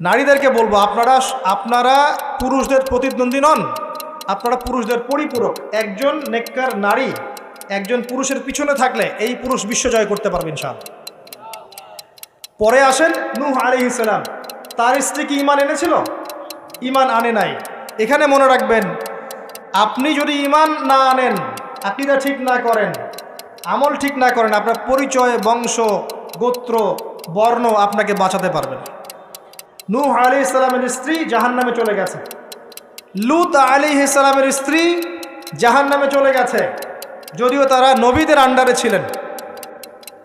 নারীদেরকে বলব, আপনারা আপনারা পুরুষদের প্রতিদ্বন্দ্বী নন, আপনারা পুরুষদের পরিপূরক। একজন নেককার নারী, একজন পুরুষের পিছনে থাকলে এই পুরুষ বিশ্ব জয় করতে পারবেন সাল পরে আসেন নূহ আলী ইসলাম তার স্ত্রী কি ইমান এনেছিল? ইমান আনে নাই। এখানে মনে রাখবেন, আপনি যদি ইমান না আনেন, আকিদা ঠিক না করেন, আমল ঠিক না করেন, আপনার পরিচয়, বংশ, গোত্র, বর্ণ আপনাকে বাঁচাতে পারবেন নূহ আলী ইসলামের স্ত্রী জাহান নামে চলে গেছে। লুত আলী ইসলামের স্ত্রী জাহান নামে চলে গেছে। যদিও তারা নবীদের আন্ডারে ছিলেন।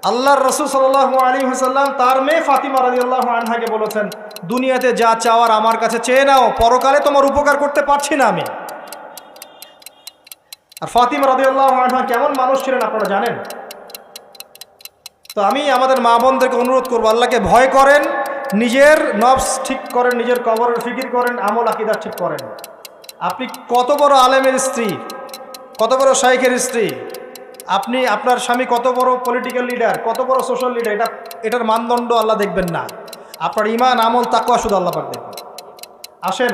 আল্লাহর রসুল সাল্লাহ আলী হাসাল্লাম তার মেয়ে ফাতিমা রাজি আল্লাহ আনহাকে বলেছেন, দুনিয়াতে যা চাওয়ার আমার কাছে চেয়ে নাও, পরকালে তোমার উপকার করতে পারছি না আমি। আর ফাতিমা রাজি আল্লাহ আনহা কেমন মানুষ ছিলেন আপনারা জানেন? তো আমি আমাদের মা বোনদেরকে অনুরোধ করব, আল্লাহকে ভয় করেন নিজের নবস ঠিক করেন, নিজের কবরের ফিকির করেন, আমল আকিদা ঠিক করেন। আপনি কত বড় আলেমের স্ত্রী, কত বড় শাইখের স্ত্রী, আপনি আপনার স্বামী কত বড় পলিটিক্যাল লিডার কত বড় সোশ্যাল লিডার এটা, এটার মানদণ্ড আল্লাহ দেখবেন না। আপনার ইমান, আমল তাকুয়া শুধু আল্লাহ দেখবেন। আসেন,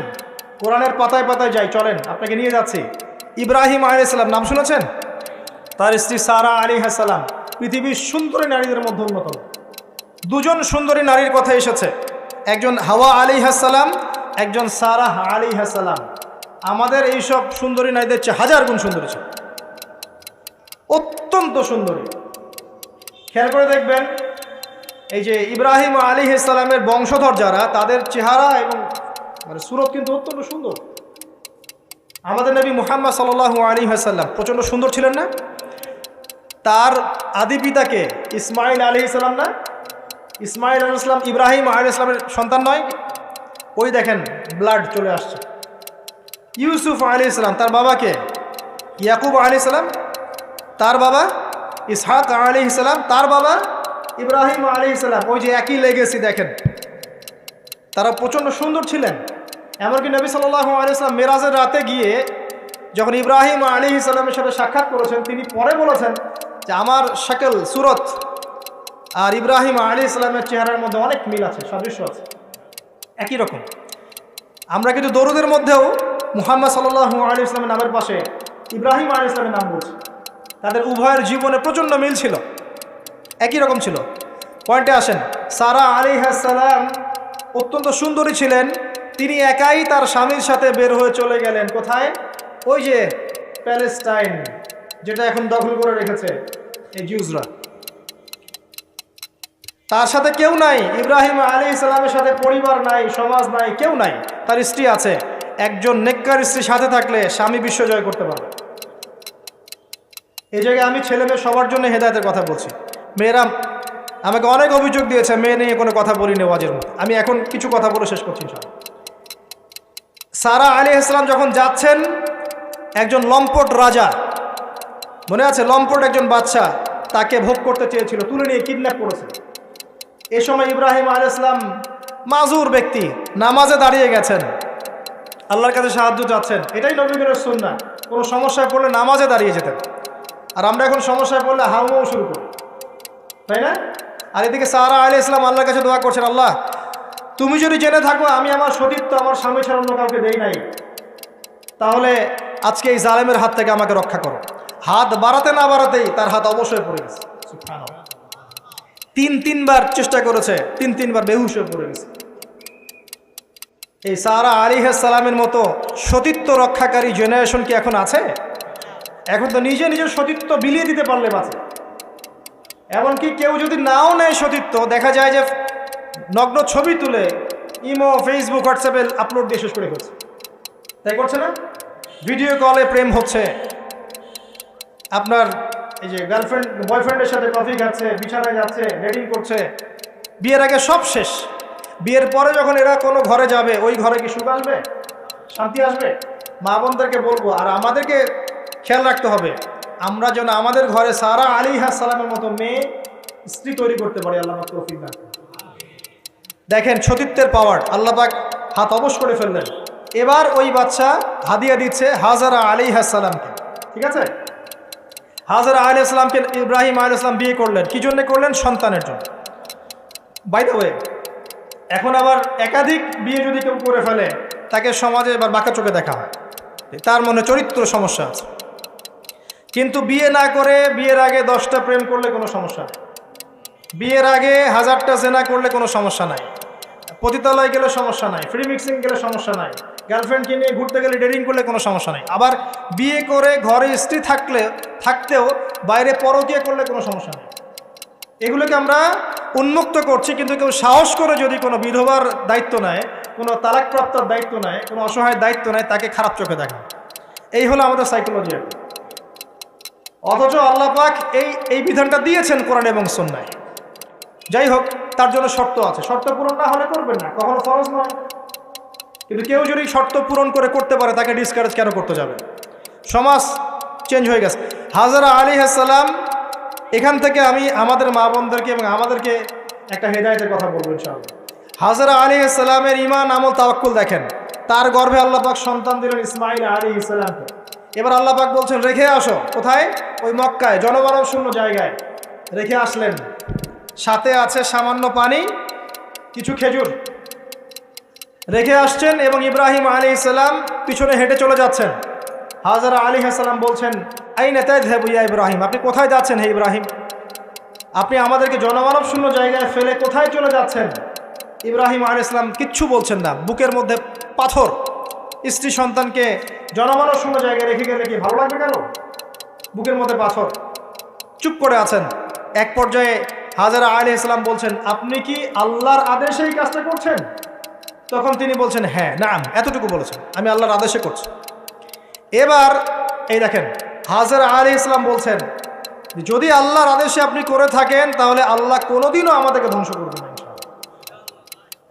কোরআনের পাতায় পাতায় যাই, চলেন, আপনাকে নিয়ে যাচ্ছি। ইব্রাহিম আলী আলাইসাল্লাম নাম শুনেছেন? তার স্ত্রী সারা আলী হাসালাম পৃথিবীর সুন্দরী নারীদের মধ্যে অন্যতম। দুজন সুন্দরী নারীর কথা এসেছে। একজন হাওয়া আলী হাসালাম একজন সারাহ আলী হাসালাম আমাদের এইসব সুন্দরী নারীদের চেয়ে হাজার গুণ সুন্দরী ছিল। অত্যন্ত সুন্দরী। খেয়াল করে দেখবেন, এই যে ইব্রাহিম আলী ইসলামের বংশধর যারা, তাদের চেহারা এবং মানে সুরত কিন্তু অত্যন্ত সুন্দর। আমাদের নবী মুহাম্মদ সাল আলী হাসাল্লাম প্রচণ্ড সুন্দর ছিলেন না? তার আদি পিতাকে ইসমাইল আলী ইসলাম না ইসমাইল আলী ইসলাম ইব্রাহিম আলী ইসলামের সন্তান নয়। ওই দেখেন ব্লাড চলে আসছে। ইউসুফ আলী ইসলাম তার বাবাকে ইয়াকুব আলী ইসলাম তার বাবা ইসহাক আলী ইসলাম তার বাবা ইব্রাহিম আলী ইসলাম ওই যে একই লেগেছি দেখেন। তারা প্রচণ্ড সুন্দর ছিলেন। এমনকি নবী সাল্লাহ আলী ইসলাম মেরাজের রাতে গিয়ে যখন ইব্রাহিম আলী ইসলামের সাথে সাক্ষাৎ করেছেন, তিনি পরে বলেছেন যে, আমার শাকেল, সুরত আর ইব্রাহিম আলী ইসলামের চেহারার মধ্যে অনেক মিল আছে, সাদৃশ্য আছে। একই রকম। আমরা কিন্তু দরুদের মধ্যেও মুহাম্মদ সাল্লাহ আলী ইসলামের নামের পাশে ইব্রাহিম আলী ইসলামের নাম বলছি। তাদের উভয়ের জীবনে প্রচণ্ড মিল ছিল। একই রকম ছিল। পয়েন্টে আসেন, সারা আলী সালাম অত্যন্ত সুন্দরী ছিলেন। তিনি একাই তার স্বামীর সাথে বের হয়ে চলে গেলেন। কোথায়? ওই যে প্যালেস্টাইন, যেটা এখন দখল করে রেখেছে এই জিউজরা তার সাথে কেউ নাই, ইব্রাহিম আলী ইসলামের সাথে পরিবার নাই, সমাজ নাই, কেউ নাই, তার স্ত্রী আছে। একজন নেককার স্ত্রী সাথে থাকলে স্বামী বিশ্ব জয় করতে পারবে। এই জায়গায় আমি ছেলে মেয়ে সবার জন্য হেদায়তের কথা বলছি। মেয়েরা আমাকে অনেক অভিযোগ দিয়েছে, মেয়ে নিয়ে কোনো কথা বলিনি ওয়াজের মধ্যে। আমি এখন কিছু কথা বলে শেষ করছি ইনশাআল্লাহ। সারা আলী ইসলাম যখন যাচ্ছেন, একজন লম্পট রাজা, মনে আছে লম্পট একজন বাচ্চা তাকে ভোগ করতে চেয়েছিল, তুলে নিয়ে কিডন্যাপ করেছে। এ সময় ইব্রাহিম আলী ইসলাম মাজুর ব্যক্তি নামাজে দাঁড়িয়ে গেছেন। আল্লাহর কাছে সাহায্য চাচ্ছেন। এটাই নবীনের সুন্না কোনো সমস্যায় পড়লে নামাজে দাঁড়িয়ে যেতেন। আর আমরা এখন সমস্যায় পড়লে হাউমাও শুরু করি। তাই না? আর এদিকে সারা আলী ইসলাম আল্লাহর কাছে দোয়া করছেন, আল্লাহ, তুমি যদি জেনে থাকো আমি আমার সতীত্ব আমার স্বামী ছাড়া অন্য কাউকে দেই নাই, তাহলে আজকে এই জালেমের হাত থেকে আমাকে রক্ষা করো। হাত বাড়াতে না বাড়াতেই তার হাত অবশ্যই পড়ে গেছে। তিন তিনবার চেষ্টা করেছে, তিন তিনবার বেহুশ হয়ে পড়ে গেছে। এই সারা সালামের মতো সতীত্ব রক্ষাকারী জেনারেশন কি এখন আছে? এখন তো নিজে নিজের সতীত্ব বিলিয়ে দিতে পারলে বাঁচে। এমনকি কেউ যদি নাও নেয় সতীত্ব, দেখা যায় যে নগ্ন ছবি তুলে ইমো ফেসবুক হোয়াটসঅ্যাপে আপলোড দিয়ে শেষ করে ফেলছে। তাই করছে না? ভিডিও কলে প্রেম হচ্ছে। আপনার এই যে গার্লফ্রেন্ড বয়ফ্রেন্ডের সাথে কফি খাচ্ছে, বিছানায় যাচ্ছে ডেটিং করছে। বিয়ের আগে সব শেষ। বিয়ের পরে যখন এরা কোনো ঘরে যাবে, ওই ঘরে কি সুখ আসবে? শান্তি আসবে? মা বোনদেরকে বলব, আর আমাদেরকে খেয়াল রাখতে হবে, আমরা যেন আমাদের ঘরে সারা আলী সালামের মতো মেয়ে, স্ত্রী তৈরি করতে পারি, আল্লাহ তৌফিক দান দেখেন, সতীত্বের পাওয়ার আল্লাহ পাক হাত অবশ করে ফেললেন। এবার ওই বাচ্চা হাদিয়া দিচ্ছে হাজারা আলী সালামকে। ঠিক আছে? হাজারা আলী ইসলামকে ইব্রাহিম আলী বিয়ে করলেন। কি জন্য করলেন? সন্তানের জন্য। বাই দ্য ওয়ে এখন আবার একাধিক বিয়ে যদি কেউ করে ফেলে, তাকে সমাজে এবার বাঁকা চোখে দেখা হয়। তার মনে চরিত্র সমস্যা আছে। কিন্তু বিয়ে না করে, বিয়ের আগে দশটা প্রেম করলে কোনো সমস্যা নেই। বিয়ের আগে হাজারটা জেনা করলে কোনো সমস্যা নাই। পতিতালয় গেলে সমস্যা নাই ফ্রি মিক্সিং গেলে সমস্যা নাই। গার্লফ্রেন্ডকে নিয়ে ঘুরতে গেলে ডেটিং করলে কোনো সমস্যা নেই। আবার বিয়ে করে ঘরে স্ত্রী থাকলে, থাকতেও বাইরে পরকীয়া করলে কোনো সমস্যা নেই। এগুলোকে আমরা উন্মুক্ত করছি, কিন্তু কেউ সাহস করে যদি কোনো বিধবার দায়িত্ব নেয়, কোনো তালাকপ্রাপ্তার দায়িত্ব নেয়, কোনো অসহায়ের দায়িত্ব নেয়, তাকে খারাপ চোখে দেখে। এই হলো আমাদের সাইকোলজি অথচ আল্লাহ পাক এই এই বিধানটা দিয়েছেন কোরআন এবং সন্ন্যায় যাই হোক, তার জন্য শর্ত আছে। শর্ত পূরণ না হলে করবেন না। কখনো ফরজ নয়। কিন্তু কেউ যদি শর্ত পূরণ করে করতে পারে, তাকে ডিসকারেজ কেন করতে যাবে? সমাজ চেঞ্জ হয়ে গেছে। হাজারা আলী হাসালাম, এখান থেকে আমি আমাদের মা বোনদেরকে এবং আমাদেরকে একটা হেদায়তের কথা বলব ইনশাআল্লাহ। হাজারা আলী ইসলামের ইমান আমল, তাওয়াক্কুল দেখেন। তার গর্ভে আল্লাহ পাক সন্তান দিলেন ইসমাইল আলী ইসলামকে এবার আল্লাহ পাক বলছেন, রেখে আসো। কোথায়? ওই মক্কায় জনমানব শূন্য জায়গায়। রেখে আসলেন। সাথে আছে সামান্য পানি, কিছু খেজুর। রেখে আসছেন এবং ইব্রাহিম আলী ইসলাম পিছনে হেঁটে চলে যাচ্ছেন। হাজারা আলী হাসালাম বলছেন আই নেতায় ইয়া ইব্রাহিম? আপনি কোথায় যাচ্ছেন হে ইব্রাহিম? আপনি আমাদেরকে জনমানব শূন্য জায়গায় ফেলে কোথায় চলে যাচ্ছেন? ইব্রাহিম আলী ইসলাম কিচ্ছু বলছেন না। বুকের মধ্যে পাথর। স্ত্রী সন্তানকে জনমানব শূন্য জায়গায় রেখে গেলে কি ভালো লাগবে কেন? বুকের মধ্যে পাথর। চুপ করে আছেন। এক পর্যায়ে হাজারা আলী ইসলাম বলছেন, আপনি কি আল্লাহর আদেশে এই কাজটা করছেন? তখন তিনি বলছেন হ্যাঁ না এতটুকু বলেছেন। আমি আল্লাহর আদেশে করছি। এবার এই দেখেন, হাজার আলী ইসলাম বলছেন, যদি আল্লাহর আদেশে আপনি করে থাকেন, তাহলে আল্লাহ কোনোদিনও আমাদেরকে ধ্বংস করবে না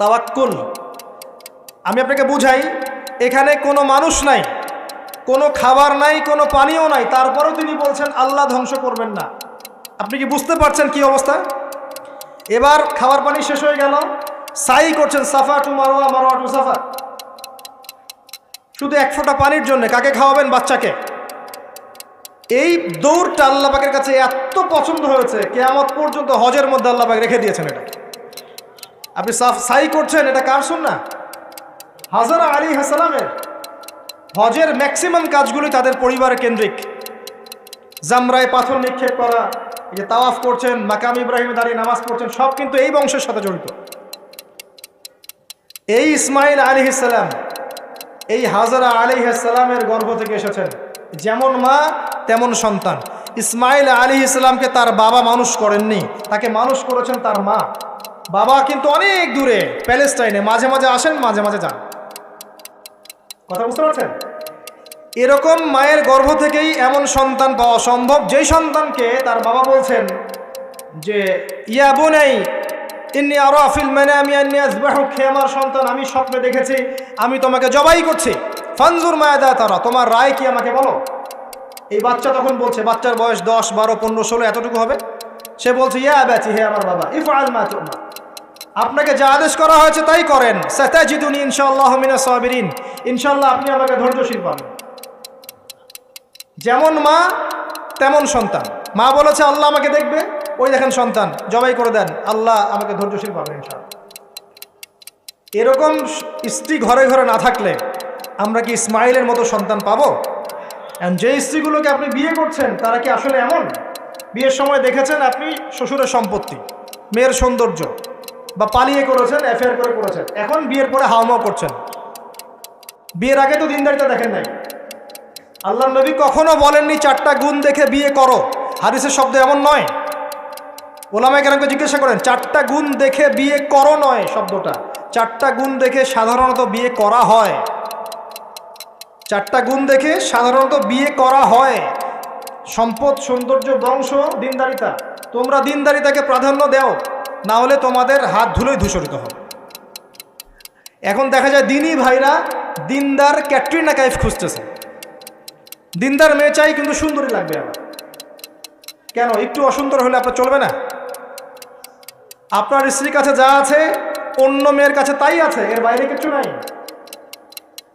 তাওয়াক্কুল। আমি আপনাকে বুঝাই, এখানে কোনো মানুষ নাই, কোনো খাবার নাই, কোনো পানীয় নাই, তারপরেও তিনি বলছেন, আল্লাহ ধ্বংস করবেন না। আপনি কি বুঝতে পারছেন কি অবস্থা? এবার খাবার পানি শেষ হয়ে গেল। সাই করছেন Safa to Marwa Marwa to Safa শুধু এক ফোঁটা পানির জন্য, কাকে খাওয়াবেন বাচ্চাকে? এই দৌড়টা আল্লাপাকের কাছে এত পছন্দ হয়েছে, কেয়ামত পর্যন্ত হজের মধ্যে আল্লাপাক রেখে দিয়েছেন এটা। আপনি সাফ, সাই করছেন, এটা কার শুন না হাজারা আলী হাসালামের হজের ম্যাক্সিমাম কাজগুলি তাদের পরিবার কেন্দ্রিক। জামরায় পাথর নিক্ষেপ করা, এই যে তাওয়াফ করছেন, মাকাম ইব্রাহিম দাঁড়িয়ে নামাজ পড়ছেন, সব কিন্তু এই বংশের সাথে জড়িত। এই ইসমাইল আলী ইসালাম এই হাজারা আলী ইসালামের গর্ভ থেকে এসেছেন। যেমন মা, তেমন সন্তান। ইসমাইল আলী ইসলামকে তার বাবা মানুষ করেননি। তাকে মানুষ করেছেন তার মা। বাবা কিন্তু অনেক দূরে, প্যালেস্টাইনে। মাঝে মাঝে আসেন, মাঝে মাঝে যান। কথা বুঝতে পারছেন? এরকম মায়ের গর্ভ থেকেই এমন সন্তান পাওয়া সম্ভব। যেই সন্তানকে তার বাবা বলছেন যে, ইয়া বোনাই ইন্নি আরও আফিল মানে আমি খে আমার সন্তান, আমি স্বপ্নে দেখেছি, আমি তোমাকে জবাই করছি। ফানজুর মায়াদা তারা, তোমার রায় কি আমাকে বলো? এই বাচ্চা তখন বলছে, বাচ্চার বয়স দশ, বারো, পনেরো, ষোলো, এতটুকু হবে। সে বলছে, ইয়া ব্যাচি হে আমার বাবা ইফ আল মা আপনাকে যা আদেশ করা হয়েছে তাই করেন। সাতাজিদুনি ইনশাআল্লাহ মিনা সাবিরিন। ইনশাআল্লাহ আপনি আমাকে ধৈর্যশীল পাবেন যেমন মা, তেমন সন্তান। মা বলেছে, আল্লাহ আমাকে দেখবে। ওই দেখেন সন্তান, জবাই করে দেন, আল্লাহ আমাকে ধৈর্যশীল পাবেন ইনশাআল্লাহ। এরকম স্ত্রী ঘরে ঘরে না থাকলে আমরা কি ইসমাইলের মতো সন্তান পাবো? যে স্ত্রীগুলোকে আপনি বিয়ে করছেন, তারা কি আসলে এমন? বিয়ের সময় দেখেছেন আপনি শ্বশুরের সম্পত্তি, মেয়ের সৌন্দর্য, বা পালিয়ে করেছেন অ্যাফেয়ার করে করেছেন, এখন বিয়ের পরে হাওমাও করছেন। বিয়ের আগে তো দিনদারিতা দেখেন নাই। আল্লাহ নবী কখনো বলেননি, চারটা গুণ দেখে বিয়ে করো। হাদিসের শব্দ এমন নয়। ওলামায় কেন জিজ্ঞাসা করেন, চারটা গুণ দেখে বিয়ে করো নয় শব্দটা। চারটা গুণ দেখে সাধারণত বিয়ে করা হয় চারটা গুণ দেখে সাধারণত বিয়ে করা হয় সম্পদ, সৌন্দর্য, বংশ, দিনদারিতা। তোমরা দিনদারিতাকে প্রাধান্য দাও, না হলে তোমাদের হাত ধুলোই ধূসরিত হবে। এখন দেখা যায় দিনই ভাইরা দিনদার ক্যাটরিনা কাইফ খুঁজতেছে। দিনদার মেয়ে চাই কিন্তু সুন্দরী লাগবে আমার কেন? একটু অসুন্দর হলে আপনার চলবে না? আপনার স্ত্রীর কাছে যা আছে, অন্য মেয়ের কাছে তাই আছে, এর বাইরে কিছু নাই।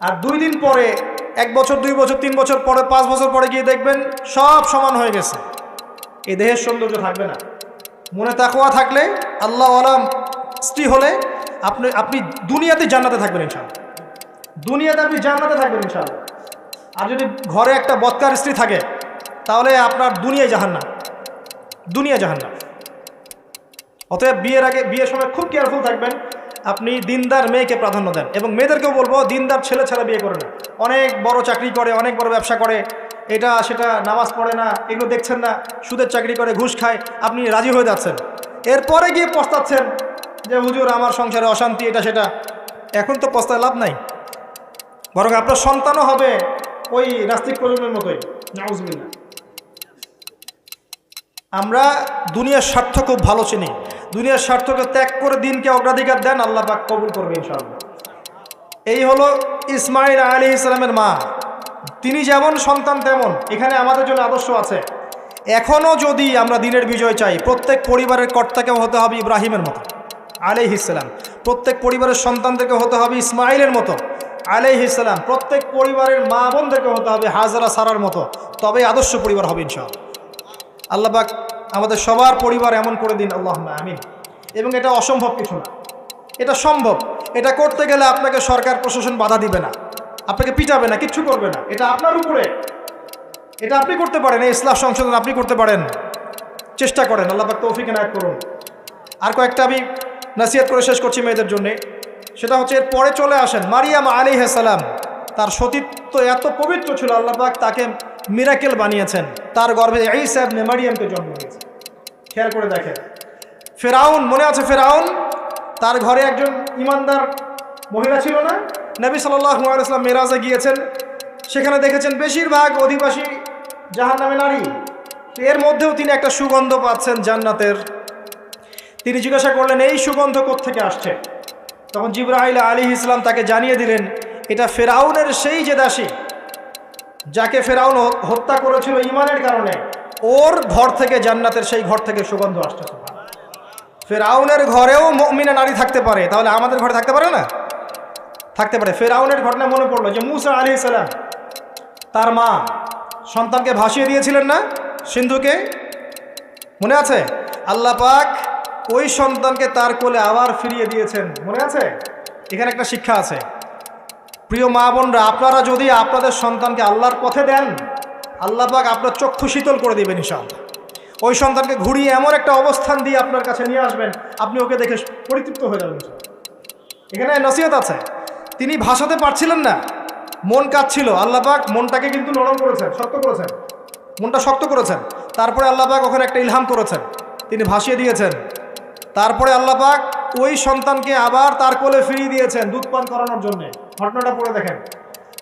আর দুই দিন পরে, এক বছর, দুই বছর, তিন বছর পরে, পাঁচ বছর পরে গিয়ে দেখবেন সব সমান হয়ে গেছে। এই দেহের সৌন্দর্য থাকবে না। মনে তাকুয়া থাকলে আল্লাহ আলাম স্ত্রী হলে আপনি আপনি দুনিয়াতে জান্নাতে থাকবেন ইনশাল্লাহ দুনিয়াতে আপনি জান্নাতে থাকবেন ইনশাল্লাহ আর যদি ঘরে একটা বৎকার স্ত্রী থাকে, তাহলে আপনার দুনিয়ায় জাহান্না দুনিয়া জাহান্না অতএব বিয়ের আগে, বিয়ের সময় খুব কেয়ারফুল থাকবেন। আপনি দিনদার মেয়েকে প্রাধান্য দেন এবং মেয়েদেরকেও বলব, দিনদার ছেলে ছাড়া বিয়ে করে না। অনেক বড় চাকরি করে, অনেক বড় ব্যবসা করে। এটা, সেটা নামাজ পড়ে না, এগুলো দেখছেন না, সুদের চাকরি করে, ঘুষ খায়। আপনি রাজি হয়ে যাচ্ছেন। এরপরে গিয়ে পস্তাচ্ছেন যে, হুজুর, আমার সংসারে অশান্তি, এটা, সেটা। এখন তো পস্তায় লাভ নাই। বরং আপনার সন্তানও হবে ওই নাস্তিক প্রজন্মের মতোই। নাউজবিল্লা আমরা দুনিয়ার স্বার্থ খুব ভালো চিনি। দুনিয়ার স্বার্থকে ত্যাগ করে দিনকে অগ্রাধিকার দেন, আল্লাহ পাক কবুল করবে ইনশাআল্লাহ। এই হলো ইসমাইল আলী ইসলামের মা। তিনি যেমন সন্তান, তেমন এখানে আমাদের জন্য আদর্শ আছে। এখনও যদি আমরা দিনের বিজয় চাই, প্রত্যেক পরিবারের কর্তাকেও হতে হবে ইব্রাহিমের মতো আলি ইসলাম প্রত্যেক পরিবারের সন্তানদেরকে হতে হবে ইসমাইলের মতো আলি ইসলাম প্রত্যেক পরিবারের মা বোনদেরকে হতে হবে হাজারা সারার মতো। তবে আদর্শ পরিবার হবে ইনশাআল্লাহ। আল্লাহবাক আমাদের সবার পরিবার এমন করে দিন আল্লাহ আমিন। এবং এটা অসম্ভব কিছু না। এটা সম্ভব। এটা করতে গেলে আপনাকে সরকার প্রশাসন বাধা দিবে না। আপনাকে পিটাবে না, কিচ্ছু করবে না। এটা আপনার উপরে। এটা আপনি করতে পারেন, এই ইসলাম সংশোধন আপনি করতে পারেন। চেষ্টা করেন আল্লাহবাক তৌফিক নায়ক করুন। আর কয়েকটা আমি নাসিয়াত করে শেষ করছি মেয়েদের জন্যে। সেটা হচ্ছে, এর পরে চলে আসেন, মারিয়াম আলী সালাম, তার সতীত্ব এত পবিত্র ছিল আল্লাহবাক তাকে মিরাকেল বানিয়েছেন। তার গর্ভে এই সাহেব মারিয়ামকে জন্ম দিয়েছে। খেয়াল করে দেখেন। ফেরাউন, মনে আছে ফেরাউন? তার ঘরে একজন ইমানদার মহিলা ছিল না? নবী সাল্লাম মেরাজে গিয়েছেন। সেখানে দেখেছেন বেশিরভাগ অধিবাসী জাহান নামে নারী এর মধ্যেও তিনি একটা সুগন্ধ পাচ্ছেন জান্নাতের। তিনি জিজ্ঞাসা করলেন, এই সুগন্ধ থেকে আসছে? তখন জিব্রাহিল আলী ইসলাম তাকে জানিয়ে দিলেন, এটা ফেরাউনের সেই যে দাসী। যাকে ফেরাউন হত্যা করেছিল ইমানের কারণে, ওর ঘর থেকে জান্নাতের সেই ঘর থেকে সুগন্ধ আসছে ফেরাউনের ঘরেও মিনা নারী থাকতে পারে, তাহলে আমাদের ঘরে থাকতে পারে না? থাকতে পারে। ফেরাউনের ঘটনা মনে পড়ল যে মুসা আলী সালাম তার মা সন্তানকে ভাসিয়ে দিয়েছিলেন না? সিন্ধুকে? মনে আছে? আল্লাহ পাক ওই সন্তানকে তার কোলে আবার ফিরিয়ে দিয়েছেন। মনে আছে? এখানে একটা শিক্ষা আছে। প্রিয় মা বোনরা, আপনারা যদি আপনাদের সন্তানকে আল্লাহর পথে দেন, আল্লাহ পাক আপনার চক্ষু শীতল করে দেবেন ইনশাল ওই সন্তানকে ঘুরিয়ে এমন একটা অবস্থান দিয়ে আপনার কাছে নিয়ে আসবেন, আপনি ওকে দেখে পরিতৃপ্ত হয়ে যাবেন এখানে নসিহত আছে। তিনি ভাসাতে পারছিলেন না। মন কাঁদছিল। আল্লাহ পাক মনটাকে কিন্তু নরম করেছেন, শক্ত করেছেন। মনটা শক্ত করেছেন। তারপরে আল্লাহ পাক ওখানে একটা ইলহাম করেছেন। তিনি ভাসিয়ে দিয়েছেন। তারপরে আল্লাহ পাক ওই সন্তানকে আবার তার কোলে ফিরিয়ে দিয়েছেন দুধ পান করানোর জন্যে। ঘটনাটা পড়ে দেখেন।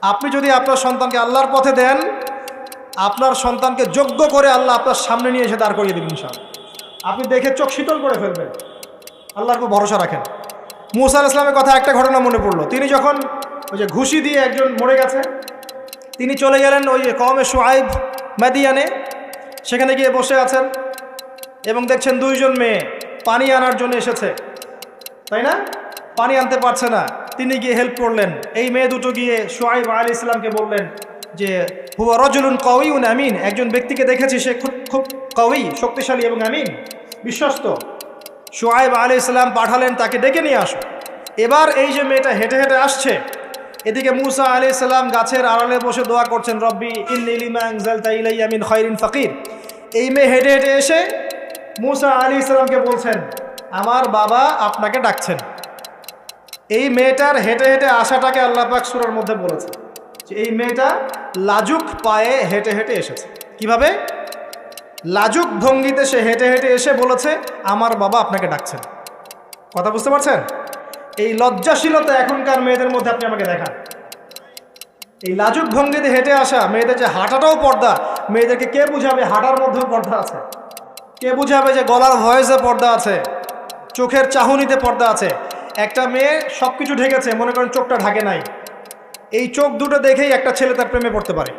আপনি যদি আপনার সন্তানকে আল্লাহর পথে দেন, আপনার সন্তানকে যোগ্য করে আল্লাহ আপনার সামনে নিয়ে এসে দাঁড় করিয়ে দেবেন সব আপনি দেখে চোখ শীতল করে ফেলবেন। আল্লাহর উপর ভরসা রাখেন। মুসা ইসলামের কথা একটা ঘটনা মনে পড়ল। তিনি যখন ওই যে ঘুষি দিয়ে একজন মরে গেছে, তিনি চলে গেলেন ওই যে কমে সোয়াইব ম্যাদিয়ানে সেখানে গিয়ে বসে আছেন এবং দেখছেন দুইজন মেয়ে পানি আনার জন্য এসেছে। তাই না? পানি আনতে পারছে না। তিনি গিয়ে হেল্প করলেন। এই মেয়ে দুটো গিয়ে সোয়াইব আলী ইসলামকে বললেন যে, হুয়া রজুলুন উন আমিন। একজন ব্যক্তিকে দেখেছি, সে খুব খুব কউই শক্তিশালী এবং আমিন, বিশ্বস্ত। সোয়াইব আলী ইসলাম পাঠালেন, তাকে ডেকে নিয়ে আসো। এবার এই যে মেয়েটা হেঁটে হেঁটে আসছে, এদিকে মুসা আলি সাল্লাম গাছের আড়ালে বসে দোয়া করছেন, রব্বি খৈরিন ফকির। এই মেয়ে হেঁটে হেঁটে এসে মুসা আলী ইসলামকে বলছেন আমার বাবা আপনাকে ডাকছেন। এই মেয়েটার হেঁটে হেঁটে আসাটাকে আল্লাপাক সুরার মধ্যে বলেছে যে এই মেয়েটা লাজুক পায়ে হেঁটে হেঁটে এসেছে। কীভাবে? লাজুক ভঙ্গিতে সে হেঁটে হেঁটে এসে বলেছে, আমার বাবা আপনাকে ডাকছেন। কথা বুঝতে পারছেন? এই লজ্জাশীলতা এখনকার মেয়েদের মধ্যে আপনি আমাকে দেখান। এই লাজুক ভঙ্গিতে হেঁটে আসা মেয়েদের যে হাঁটাটাও পর্দা, মেয়েদেরকে কে বুঝাবে? হাঁটার মধ্যেও পর্দা আছে। কে বুঝাবে যে গলার ভয়েসে পর্দা আছে? চোখের চাহনিতে পর্দা আছে। একটা মেয়ে সব কিছু ঢেকেছে, মনে করেন চোখটা ঢাকে নাই। এই চোখ দুটো দেখেই একটা ছেলে তার প্রেমে পড়তে পারে।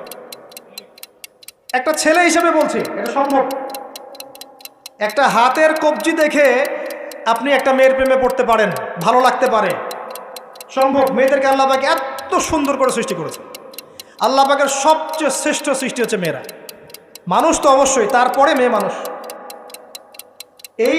একটা ছেলে হিসেবে বলছি, এটা সম্ভব। একটা হাতের কবজি দেখে আপনি একটা মেয়ের প্রেমে পড়তে পারেন, ভালো লাগতে পারে। সম্ভব, মেয়েদেরকে আল্লাহবাকে এত সুন্দর করে সৃষ্টি করেছে। আল্লাহবাকের সবচেয়ে শ্রেষ্ঠ সৃষ্টি হচ্ছে মেয়েরা। মানুষ তো অবশ্যই, তারপরে মেয়ে মানুষ। এই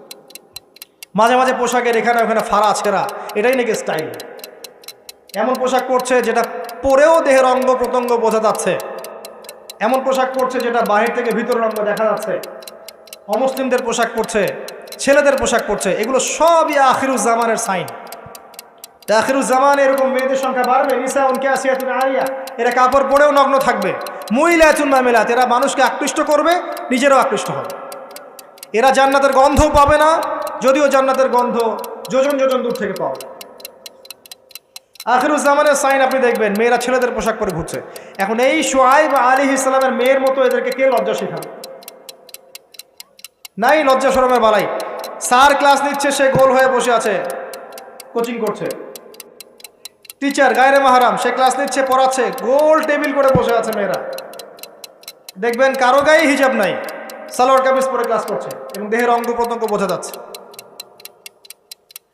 মাঝে মাঝে পোশাকের এখানে ওখানে ফাড়া ছেঁড়া এটাই নাকি স্টাইল এমন পোশাক পরছে যেটা পরেও দেহের অঙ্গ প্রত্যঙ্গ বোঝা যাচ্ছে। এমন পোশাক পরছে যেটা বাহির থেকে ভিতরের অঙ্গ দেখা যাচ্ছে। অমুসলিমদের পোশাক পরছে, ছেলেদের পোশাক পরছে, এগুলো সবই আখিরুজ্জামানের সাইন আখিরুজ্জামান এরকম মেয়েদের সংখ্যা বাড়বে? নিসা উনকে আসিয়া তুমি আইয়া এরা কাপড় পরেও নগ্ন থাকবে। মহিলা চুন মেলাত এরা মানুষকে আকৃষ্ট করবে, নিজেরও আকৃষ্ট হবে। এরা জান্নাতের গন্ধও পাবে না যদিও জান্নাতের গন্ধ যোজন যোজন দূর থেকে পাওয়া যায়। আখিরুজ্জামানের সাইন আপনি দেখবেন, মেয়েরা ছেলেদের পোশাক পরে ঘুরছে। এখন এই সোয়াইব আলী ইসলামের মেয়ের মতো এদেরকে কে লজ্জা শেখাবে? নাই লজ্জা সরমের বালাই। স্যার ক্লাস নিচ্ছে, সে গোল হয়ে বসে আছে, কোচিং করছে। টিচার, গায়রে মাহারাম, সে ক্লাস নিচ্ছে, পড়াচ্ছে, গোল টেবিল করে বসে আছে মেয়েরা। দেখবেন কারও গায়ে হিজাব নাই, সালোয়ার কামিজ পরে ক্লাস করছে এবং দেহের অঙ্গ প্রত্যঙ্গ বোঝা যাচ্ছে।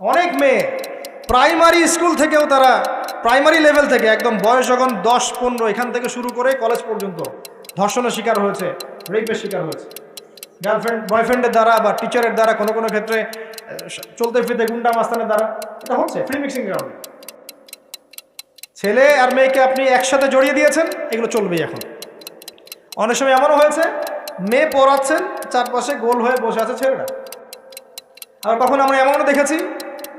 অনেক মেয়ে। প্রাইমারি স্কুল থেকেও তারা, প্রাইমারি লেভেল থেকে একদম বয়স যখন দশ, পনেরো, এখান থেকে শুরু করে কলেজ পর্যন্ত ধর্ষণের শিকার হয়েছে, রেপের শিকার হয়েছে। গার্লফ্রেন্ড বয়ফ্রেন্ডের দ্বারা বা টিচারের দ্বারা কোনো কোনো ক্ষেত্রে চলতে ফিরতে গুন্ডা মাস্তানের দ্বারা এটা হচ্ছে ফ্রি মিক্সিং গ্রাউন্ডে ছেলে আর মেয়েকে আপনি একসাথে জড়িয়ে দিয়েছেন, এগুলো চলবেই এখন। অনেক সময় এমনও হয়েছে, মেয়ে পড়াচ্ছেন, চারপাশে গোল হয়ে বসে আছে ছেলেরা। আবার কখন আমরা এমনও দেখেছি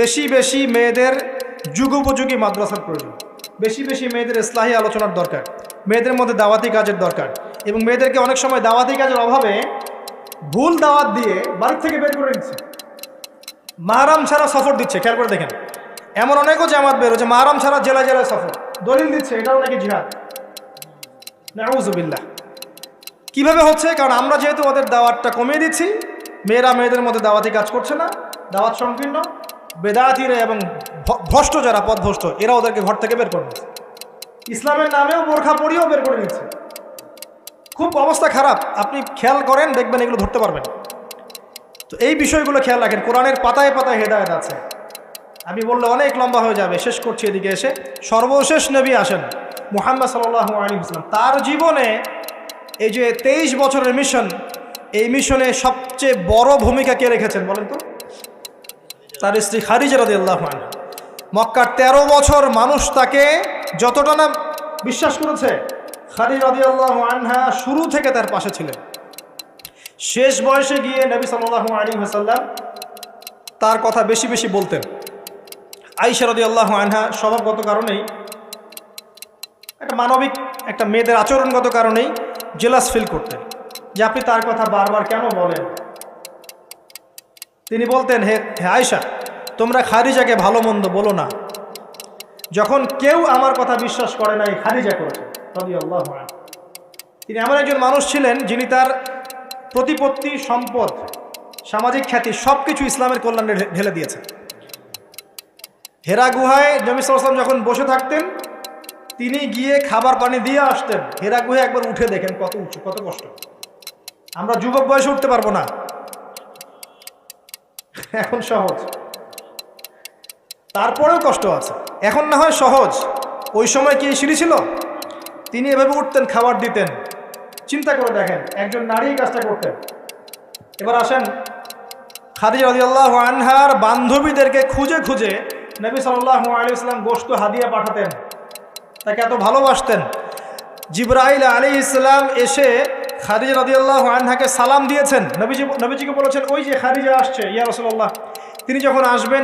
বেশি বেশি মেয়েদের যুগোপযোগী মাদ্রাসার প্রয়োজন। বেশি বেশি মেয়েদের ইসলাহী আলোচনার দরকার, মেয়েদের মধ্যে দাওয়াতি কাজের দরকার এবং মেয়েদেরকে অনেক সময় দাওয়াতি কাজের অভাবে ভুল দাওয়াত দিয়ে বাড়ির থেকে বের করে দিচ্ছে মাহারাম ছাড়া সফর দিচ্ছে, খেয়াল করে দেখেন। এমন অনেকও জামাত বের হচ্ছে মাহারাম ছাড়া জেলা জেলায় সফর। দলিল দিচ্ছে, এটাও নাকি জিহাদ? নাউজুবিল্লাহ। কীভাবে হচ্ছে? কারণ আমরা যেহেতু ওদের দাওয়াতটা কমিয়ে দিচ্ছি, মেয়েরা মেয়েদের মধ্যে দাওয়াতি কাজ করছে না, দাওয়াত সংকীর্ণ। বেদাতিরা এবং ভ্রষ্ট যারা পথভ্রষ্ট এরা ওদেরকে ঘর থেকে বের করে নিচ্ছে ইসলামের নামেও বোরখা পরিয়েও বের করে নিচ্ছে খুব অবস্থা খারাপ। আপনি খেয়াল করেন, দেখবেন এগুলো ধরতে পারবেন তো এই বিষয়গুলো খেয়াল রাখেন। কোরআনের পাতায় পাতায় হেদায়ত আছে। আমি বললে অনেক লম্বা হয়ে যাবে। শেষ করছি এদিকে এসে। সর্বশেষ নবী আসেন, মোহাম্মদ সাল্লাহ আলী ইসলাম তার জীবনে এই যে তেইশ বছরের মিশন, এই মিশনে সবচেয়ে বড় ভূমিকা কে রেখেছেন বলেন তো? তার স্ত্রী খারিজা রাদি আল্লাহ মক্কার তেরো বছর মানুষ তাকে যতটা না বিশ্বাস করেছে খারিজ আল্লাহ আনহা শুরু থেকে তার পাশে ছিলেন। শেষ বয়সে গিয়ে নবী সাল্লাহ আলী হাসাল্লাম তার কথা বেশি বেশি বলতেন। আইসা আল্লাহ আনহা স্বভাবগত কারণেই, একটা মানবিক একটা মেয়েদের আচরণগত কারণেই জেলাস ফিল করতেন যে আপনি তার কথা বারবার কেন বলেন? তিনি বলতেন, হে হে আয়সা তোমরা খারিজাকে ভালো মন্দ বলো না। যখন কেউ আমার কথা বিশ্বাস করে না এই খারিজা করেছে আল্লাহ তিনি এমন একজন মানুষ ছিলেন যিনি তার প্রতিপত্তি, সম্পদ, সামাজিক খ্যাতি সব কিছু ইসলামের কল্যাণে ঢেলে দিয়েছেন হেরা গুহায় নবী সাল্লাম যখন বসে থাকতেন, তিনি গিয়ে খাবার পানি দিয়ে আসতেন। হেরা গুহায় একবার উঠে দেখেন কত উঁচু, কত কষ্ট। আমরা যুবক বয়সে উঠতে পারব না। এখন সহজ। তারপরেও কষ্ট আছে। এখন না হয় সহজ। ওই সময় কি সিঁড়ি ছিল? তিনি এভাবে উঠতেন, খাবার দিতেন। চিন্তা করে দেখেন, একজন নারী কাজটা করতেন। এবার আসেন, খাদিজা রাদিয়াল্লাহু আনহার বান্ধবীদেরকে খুঁজে খুঁজে নবী সাল্লাল্লাহু আলাইহি ইসলাম গোশত হাদিয়া পাঠাতেন। তাকে এত ভালোবাসতেন। জিব্রাইল আলী ইসলাম এসে খাদিজা রাদিয়াল্লাহু আনহাকে সালাম দিয়েছেন। নবীজি নবীজিকে বলেছেন, ওই যে খারিজা আসছে, ইয়া রসল্লাহ তিনি যখন আসবেন